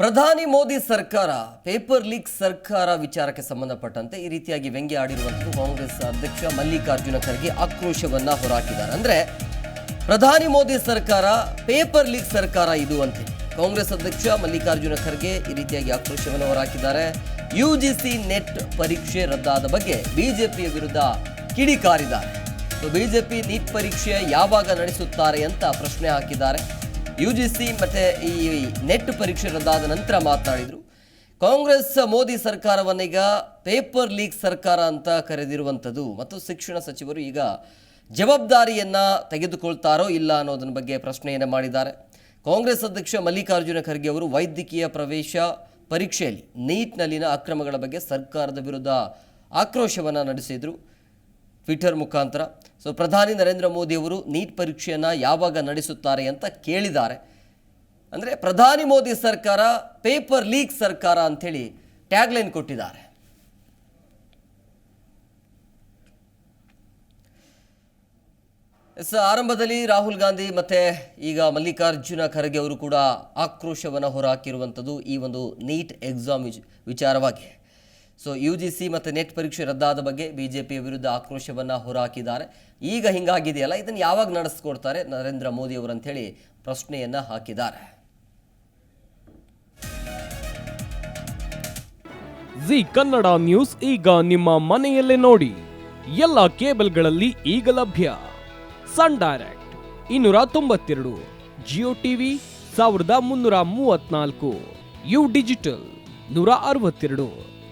ಪ್ರಧಾನಿ ಮೋದಿ ಸರ್ಕಾರ, paper leak ಸರ್ಕಾರ ವಿಚಾರಕ್ಕೆ ಸಂಬಂಧಪಟ್ಟಂತೆ ಈ ರೀತಿಯಾಗಿ ವ್ಯಂಗ್ಯ ಆಡಿರುವಂತಹ ಕಾಂಗ್ರೆಸ್ ಅಧ್ಯಕ್ಷ ಮಲ್ಲಿಕಾರ್ಜುನ ಖರ್ಗೆ ಆಕ್ರೋಶವನ್ನ ಹೊರಹಾಕಿದ್ದಾರೆ ಅಂದ್ರೆ ಪ್ರಧಾನಿ ಮೋದಿ ಸರ್ಕಾರ, ಪೇಪರ್ ಲೀಕ್ ಸರ್ಕಾರ ಇದು ಅಂತ. ಕಾಂಗ್ರೆಸ್ ಅಧ್ಯಕ್ಷ ಮಲ್ಲಿಕಾರ್ಜುನ ಖರ್ಗೆ ಈ ರೀತಿಯಾಗಿ ಆಕ್ರೋಶವನ್ನು ಹೊರಹಾಕಿದ್ದಾರೆ ಯು ಜಿ ಸಿ ನೆಟ್ ಪರೀಕ್ಷೆ ರದ್ದಾದ ಬಗ್ಗೆ ಬಿಜೆಪಿಯ ವಿರುದ್ಧ ಕಿಡಿಕಾರಿದ್ದಾರೆ. ಬಿಜೆಪಿ ನೀಟ್ ಪರೀಕ್ಷೆ ಯಾವಾಗ ನಡೆಸುತ್ತಾರೆ ಅಂತ ಪ್ರಶ್ನೆ ಹಾಕಿದ್ದಾರೆ. ಯು ಜಿ ಸಿ ಮತ್ತೆ ಈ ನೆಟ್ ಪರೀಕ್ಷೆ ರದ್ದಾದ ನಂತರ ಮಾತನಾಡಿದರು. ಕಾಂಗ್ರೆಸ್ ಮೋದಿ ಸರ್ಕಾರವನ್ನೀಗ ಪೇಪರ್ ಲೀಕ್ ಸರ್ಕಾರ ಅಂತ ಕರೆದಿರುವಂಥದ್ದು. ಮತ್ತು ಶಿಕ್ಷಣ ಸಚಿವರು ಈಗ ಜವಾಬ್ದಾರಿಯನ್ನು ತೆಗೆದುಕೊಳ್ತಾರೋ ಇಲ್ಲ ಅನ್ನೋದನ್ನ ಬಗ್ಗೆ ಪ್ರಶ್ನೆಯನ್ನು ಮಾಡಿದ್ದಾರೆ. ಕಾಂಗ್ರೆಸ್ ಅಧ್ಯಕ್ಷ ಮಲ್ಲಿಕಾರ್ಜುನ ಖರ್ಗೆ ಅವರು ವೈದ್ಯಕೀಯ ಪ್ರವೇಶ ಪರೀಕ್ಷೆಯಲ್ಲಿ ನೀಟ್ನಲ್ಲಿನ ಅಕ್ರಮಗಳ ಬಗ್ಗೆ ಸರ್ಕಾರದ ವಿರುದ್ಧ ಆಕ್ರೋಶವನ್ನು ನಡೆಸಿದರು. ಟ್ವಿಟರ್ ಮುಖಾಂತರ. ಸೊ ಪ್ರಧಾನಿ ನರೇಂದ್ರ ಮೋದಿಯವರು ನೀಟ್ ಪರೀಕ್ಷೆಯನ್ನು ಯಾವಾಗ ನಡೆಸುತ್ತಾರೆ ಅಂತ ಕೇಳಿದ್ದಾರೆ. ಅಂದರೆ ಪ್ರಧಾನಿ ಮೋದಿ ಸರ್ಕಾರ, ಪೇಪರ್ ಲೀಕ್ ಸರ್ಕಾರ ಅಂಥೇಳಿ ಟ್ಯಾಗ್ಲೈನ್ ಕೊಟ್ಟಿದ್ದಾರೆ. ಎಸ್ ಆರಂಭದಲ್ಲಿ ರಾಹುಲ್ ಗಾಂಧಿ ಮತ್ತು ಈಗ ಮಲ್ಲಿಕಾರ್ಜುನ ಖರ್ಗೆ ಅವರು ಕೂಡ ಆಕ್ರೋಶವನ್ನು ಹೊರಹಾಕಿರುವಂಥದ್ದು ಈ ಒಂದು ನೀಟ್ ಎಕ್ಸಾಮ್ ವಿಚ್- ವಿಚಾರವಾಗಿ ಸೊ ಯು ಜಿ ಸಿ ಮತ್ತು ನೆಟ್ ಪರೀಕ್ಷೆ ರದ್ದಾದ ಬಗ್ಗೆ ಬಿ ಜೆ ಪಿಯ ವಿರುದ್ಧ ಆಕ್ರೋಶವನ್ನು ಹೊರಹಾಕಿದ್ದಾರೆ ಈಗ ಹಿಂಗಾಗಿದೆಯಲ್ಲ, ಇದನ್ನು ಯಾವಾಗ ನಡೆಸ್ಕೊಡ್ತಾರೆ ನರೇಂದ್ರ ಮೋದಿ ಅವರು ಅಂಥೇಳಿ ಪ್ರಶ್ನೆಯನ್ನು ಹಾಕಿದ್ದಾರೆ. ಜಿ ಕನ್ನಡ ನ್ಯೂಸ್ ಈಗ ನಿಮ್ಮ ಮನೆಯಲ್ಲೇ ನೋಡಿ. ಎಲ್ಲ ಕೇಬಲ್ಗಳಲ್ಲಿ ಈಗ ಲಭ್ಯ. ಸನ್ ಡೈರೆಕ್ಟ್ ಇನ್ನೂರ ತೊಂಬತ್ತೆರಡು ಜಿಯೋ ಟಿವಿ ಸಾವಿರದ ಮುನ್ನೂರ ಮೂವತ್ನಾಲ್ಕು ಯು ಡಿಜಿಟಲ್ ನೂರ ಅರವತ್ತೆರಡು.